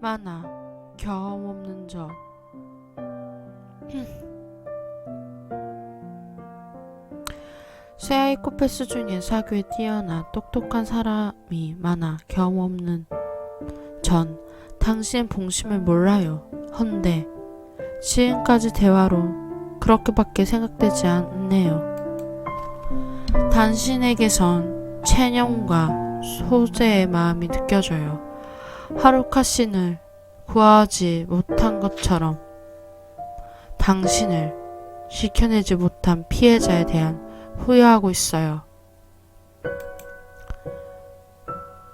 많아 경험 없는 점. 세아이코패스 중에 사교에 뛰어나 똑똑한 사람이 많아 경험 없는 전 당신의 봉심을 몰라요. 헌데 지금까지 대화로 그렇게밖에 생각되지 않네요. 당신에게선 체념과 소재의 마음이 느껴져요. 하루카 씨를 구하지 못한 것처럼 당신을 지켜내지 못한 피해자에 대한 후회하고 있어요.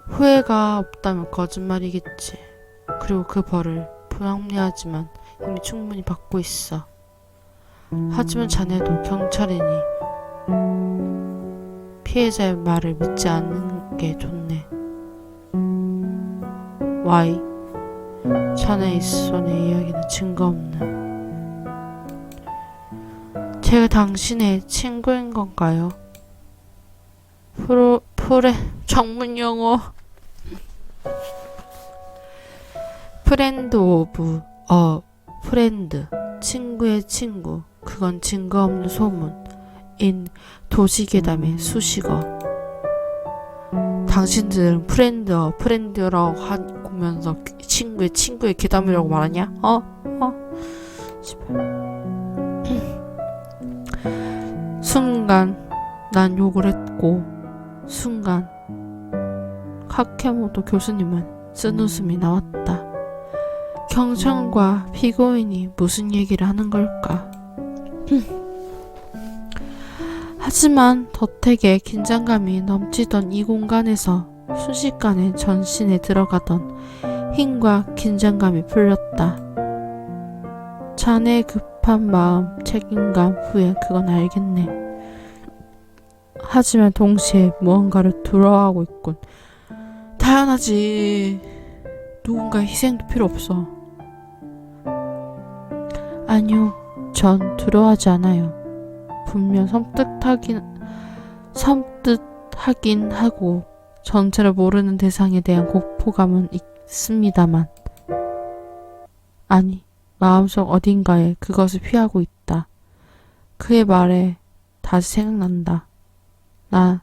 후회가 없다면 거짓말이겠지. 그리고 그 벌을 불합리하지만 이미 충분히 받고 있어. 하지만 자네도 경찰이니 피해자의 말을 믿지 않는 게 좋네. Y. 자네의 손의 이야기는 증거 없는. 제가 당신의 친구인 건가요? 프로, 프레, 전문 용어. 프렌드 오브, 어, 프렌드. 친구의 친구. 그건 증거 없는 소문. 인 도시괴담의 수식어. 당신들은 프렌드어, 프렌드라고 하면서 친구의 친구의 괴담이라고 말하냐? 어? 어? 순간 난 욕을 했고 순간 카케모토 교수님은 쓴 웃음이 나왔다. 경찰과 피고인이 무슨 얘기를 하는 걸까? 하지만 덧택의 긴장감이 넘치던 이 공간에서 순식간에 전신에 들어가던 힘과 긴장감이 풀렸다. 자네의 급한 마음, 책임감 후에 그건 알겠네. 하지만 동시에 무언가를 두려워하고 있군. 당연하지. 누군가의 희생도 필요 없어. 아니요, 전 두려워하지 않아요. 분명 섬뜩하긴, 섬뜩하긴 하고, 전체를 모르는 대상에 대한 공포감은 있습니다만. 아니, 마음속 어딘가에 그것을 피하고 있다. 그의 말에 다시 생각난다. 나,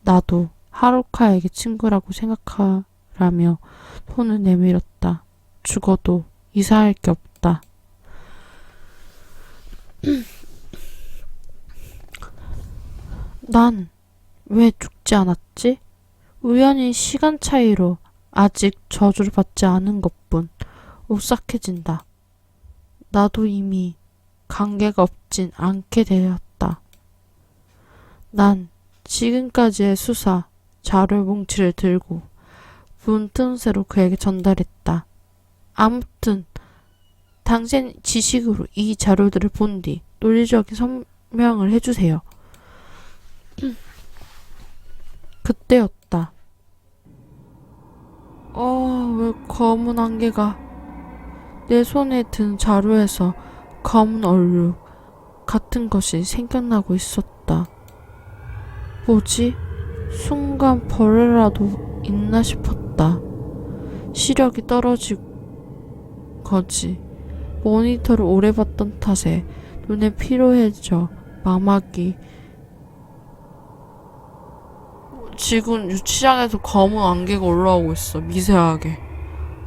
나도 하루카에게 친구라고 생각하라며 손을 내밀었다. 죽어도 이사할 게 없다. 난 왜 죽지 않았지? 우연히 시간 차이로 아직 저주를 받지 않은 것뿐 오싹해진다. 나도 이미 관계가 없진 않게 되었다. 난 지금까지의 수사 자료 뭉치를 들고 문 틈새로 그에게 전달했다. 아무튼 당신 지식으로 이 자료들을 본 뒤 논리적인 설명을 해주세요. 그때였다. 어, 왜 검은 안개가 내 손에 든 자루에서 검은 얼룩 같은 것이 생겨나고 있었다. 뭐지? 순간 벌레라도 있나 싶었다. 시력이 떨어지고 거지. 모니터를 오래 봤던 탓에 눈에 피로해져 망막이 지금 유치장에서 검은 안개가 올라오고 있어 미세하게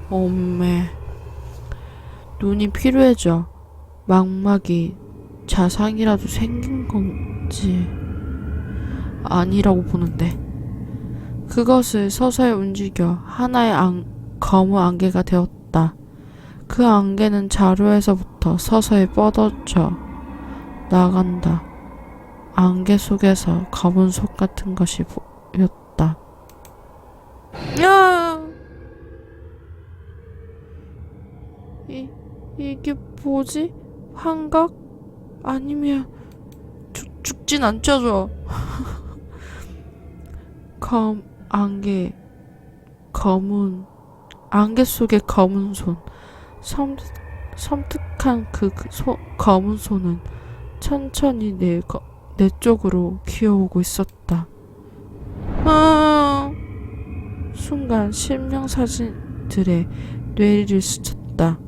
엄매 눈이 피로해져 망막이 자상이라도 생긴 건지 아니라고 보는데 그것을 서서히 움직여 하나의 안, 검은 안개가 되었다. 그 안개는 자루에서부터 서서히 뻗어져 나간다. 안개 속에서 검은 속 같은 것이 보 였다. 야! 이, 이게 뭐지? 환각? 아니면 죽, 죽진 않죠, 저. 검, 안개, 검은, 안개 속의 검은 손. 섬, 섬뜩한 그, 그 소, 검은 손은 천천히 내, 거, 내 쪽으로 기어오고 있었다. 아! 순간 실명사진 들에 뇌리를 스쳤다.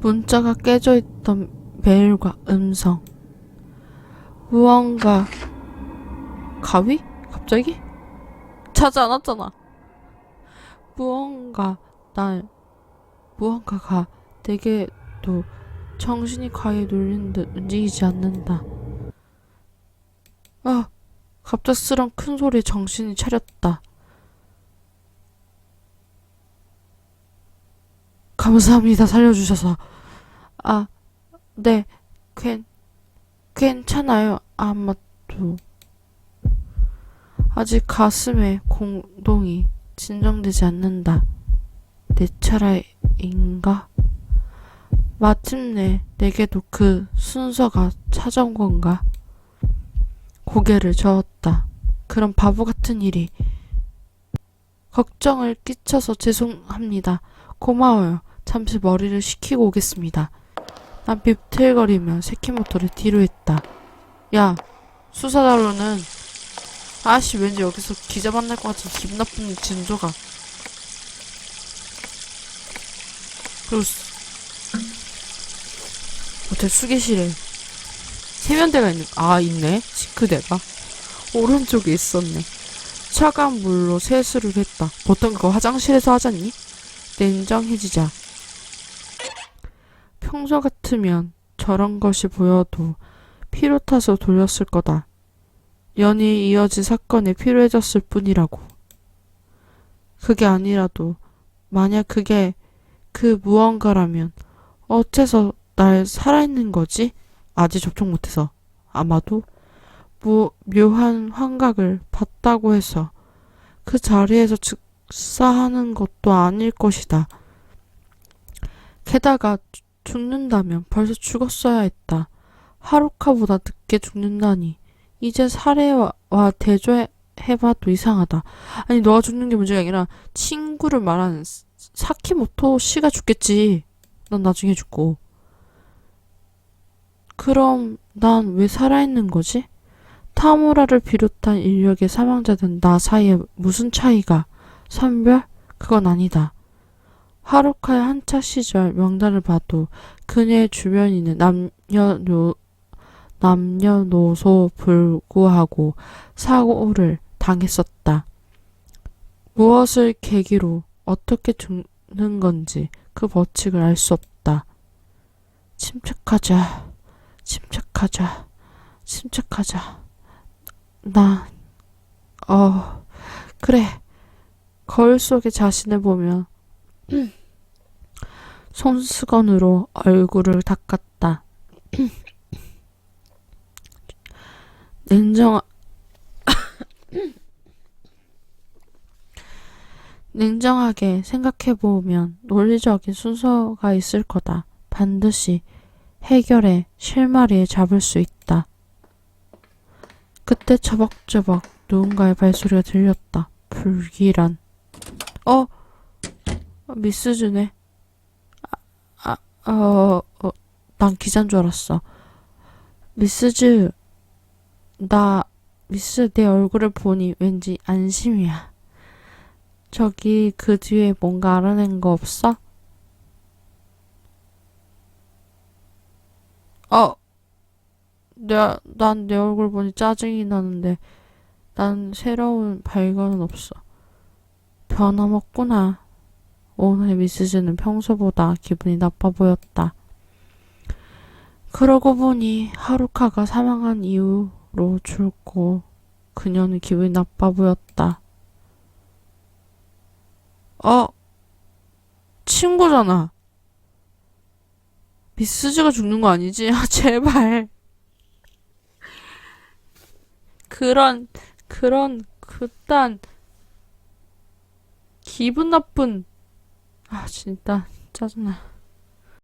문자가 깨져 있던 메일과 음성. 무언가 가위? 갑자기? 자지 않았잖아. 무언가 날 무언가가 내게도 정신이 가위에 눌린 듯 움직이지 않는다. 아, 갑작스런 큰 소리에 정신이 차렸다. 감사합니다. 살려주셔서. 아, 네, 괜, 괜찮아요. 아마도. 아직 가슴에 공동이 진정되지 않는다. 내 차례인가? 마침내 내게도 그 순서가 찾아온 건가? 고개를 저었다. 그런 바보 같은 일이. 걱정을 끼쳐서 죄송합니다. 고마워요. 잠시 머리를 식히고 오겠습니다. 난 비틀거리며 새끼모토를 뒤로 했다. 야, 수사달로는 아씨 왠지 여기서 기자 만날 것 같은 기분 나쁜 진조가. 그리고 수- 호텔 수계실에 세면대가 있는 아 있네 싱크대가 오른쪽에 있었네. 차가운 물로 세수를 했다. 보통 그거 화장실에서 하잖니? 냉정해지자. 평소 같으면 저런 것이 보여도 피로 타서 돌렸을 거다. 연이 이어진 사건에 필요해졌을 뿐이라고. 그게 아니라도 만약 그게 그 무언가라면 어째서 날 살아있는 거지? 아직 접촉 못해서 아마도 뭐 묘한 환각을 봤다고 해서 그 자리에서 즉사하는 것도 아닐 것이다. 게다가 죽- 죽는다면 벌써 죽었어야 했다. 하루카보다 늦게 죽는다니. 이제 살해와 대조해봐도 이상하다. 아니 너가 죽는 게 문제가 아니라 친구를 말하는 사- 사키모토 씨가 죽겠지. 난 나중에 죽고. 그럼 난 왜 살아있는 거지? 타무라를 비롯한 인력의 사망자든 나 사이에 무슨 차이가? 선별? 그건 아니다. 하루카의 한차 시절 명단을 봐도 그녀의 주변인은 남녀노, 남녀노소 불구하고 사고를 당했었다. 무엇을 계기로 어떻게 죽는 건지 그 법칙을 알 수 없다. 침착하자. 침착하자. 침착하자. 나, 어, 그래. 거울 속의 자신을 보며 손수건으로 얼굴을 닦았다. 냉정, 냉정하게 생각해 보면 논리적인 순서가 있을 거다. 반드시 해결해 실마리에 잡을 수 있다. 그때 처벅처벅 누군가의 발소리가 들렸다. 불길한. 어? 미스즈네. 아, 아, 어, 어, 난 기자인 줄 알았어. 미스즈, 나, 미스 내 얼굴을 보니 왠지 안심이야. 저기 그 뒤에 뭔가 알아낸 거 없어? 어, 내가, 난내 얼굴 보니 짜증이 나는데, 난 새로운 발견은 없어. 변함없구나. 오늘의 미스즈는 평소보다 기분이 나빠 보였다. 그러고 보니 하루카가 사망한 이후로 줄고 그녀는 기분이 나빠 보였다. 어, 친구잖아. 미스즈가 죽는 거 아니지? 아, 제발. 그런, 그런, 그딴, 기분 나쁜, 아, 진짜, 짜증나.